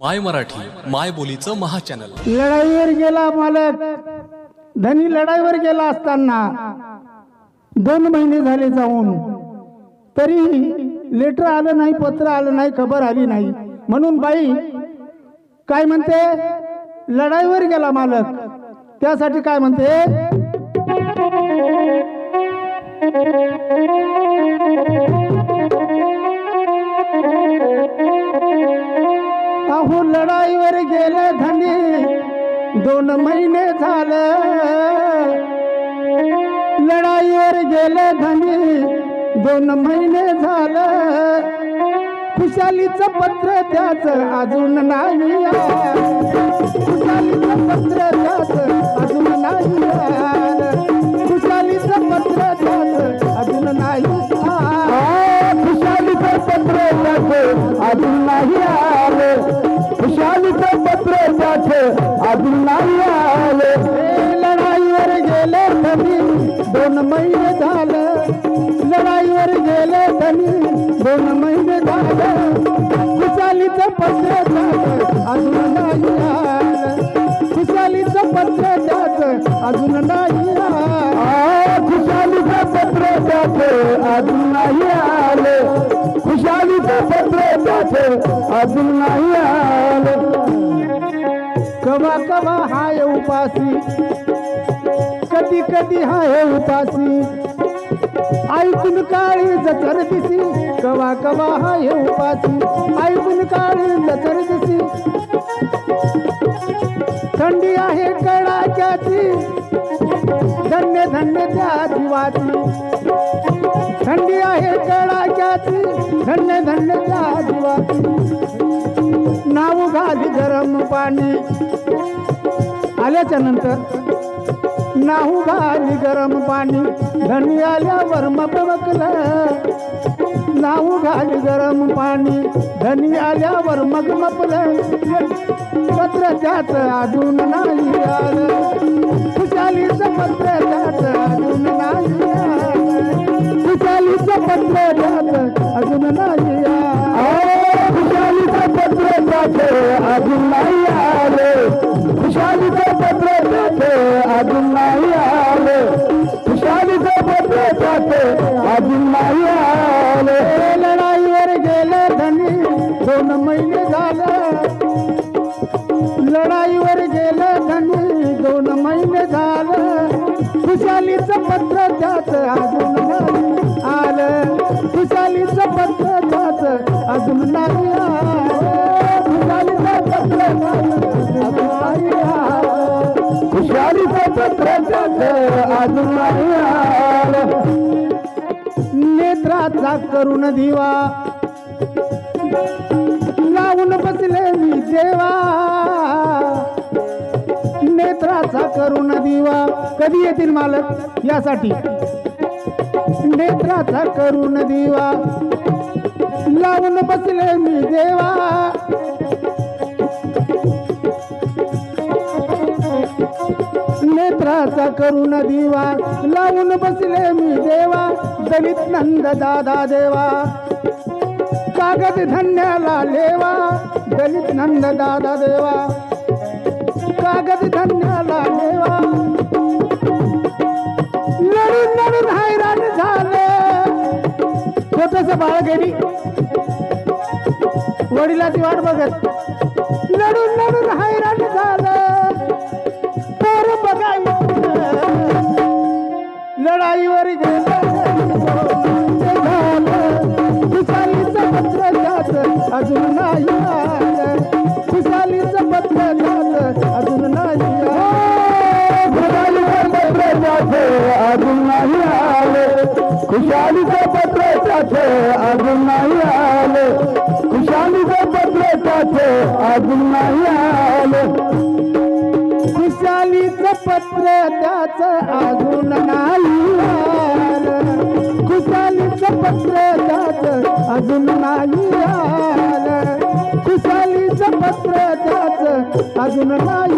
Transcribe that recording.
माय मराठी माय बोलीचं महाचॅनल लढाईवर गेला मालक. धनी लढाईवर गेला असताना दोन महिने झाले जाऊन. तरी लेटर आलं नाही पत्र आलं नाही खबर आली नाही. म्हणून बाई काय म्हणते? लढाईवर गेला मालक. त्यासाठी काय म्हणते? लढाईवर गेले धनी दोन महिने झालं लढाईवर गेले धनी दोन महिने झालं खुशालीचं पत्र त्याच अजून नाही आलं. खुशालीचं पत्र त्याच अजून नाही आलं. खुशालीचं पत्र त्याच अजून नाही आलं. खुशालीचं पत्र त्याच अजून नाही अजून नाही आलं लढाईवर गेले धनी दोन महिने झालं. लढाईवर गेले धनी दोन महिने झालं. खुशालीचं पत्र त्याच अजून नाही आलं. खुशालीचं पत्र त्याच अजून नाही आलं. खुशालीचं पत्र त्याच अजून नाही आलं. खुशालीचं पत्र त्याच अजून नाही आलं. कवा कवा हाय उपासी. कधी कधी हाय उपासी. ऐकून काळी जतर दिसी. कवा कवा हाय उपासी. ऐकून काळी जतर दिसी. थंडी आहे कडाक्याची. धन्य धन्य त्या जीवाची. थंडी आहे कडाक्याची. धन्य धन्य त्या जीवाची. नाव गरम पाणी. आल्याच्यानंतर नाहू घाली गरम पाणी. धनी आल्यावर मग बकलं. नाहू घाली गरम पाणी. धनी आल्यावर मग मपलं. पत्र त्यात अजून नाही आलं. खुशालीचं पत्र त्यात अजून अजून नाही आले. खुशालीचं पत्र त्याच अजून नाही आले. खुशालीचं पत्र जाते अजून नाही आले. लढाईवर गेले धनी दोन महिने झालं. लढाईवर गेले धनी दोन महिने झालं. खुशालीचं पत्र जात अजून आज नेत्राचा करुण दिवा. लावून बसले मी देवा. नेत्राचा करुण दिवा. कधी येतील मालक यासाठी? नेत्राचा करुण दिवा. लावून बसले मी देवा. घराचा करून दिवा लावून बसले मी देवा दलित नंद दादा देवा. कागद धन्याला लेवा दलित नंद दादा देवा. कागद धन्याला लेवा. लढून लढून हैराण झाले. छोटस बाळ गेली वडिलाची वाट बघत. लढून लढून हैराण झालं. लढाईवर गेलं खुशालीचं पत्र त्याच अजून नाही आलं. खुशालीचं पत्र त्याच अजून नाही आलं. खुशालीचं पत्र त्याच अजून नाही आले खुशालीचं पत्र त्याच अजून नाही आले खुशालीचं पत्र त्याच अजून नाही आलं. पत्र त्याच अजून नाही आलं. पत्र त्याच अजून नाही आलं. पत्र त्याच अजून नाही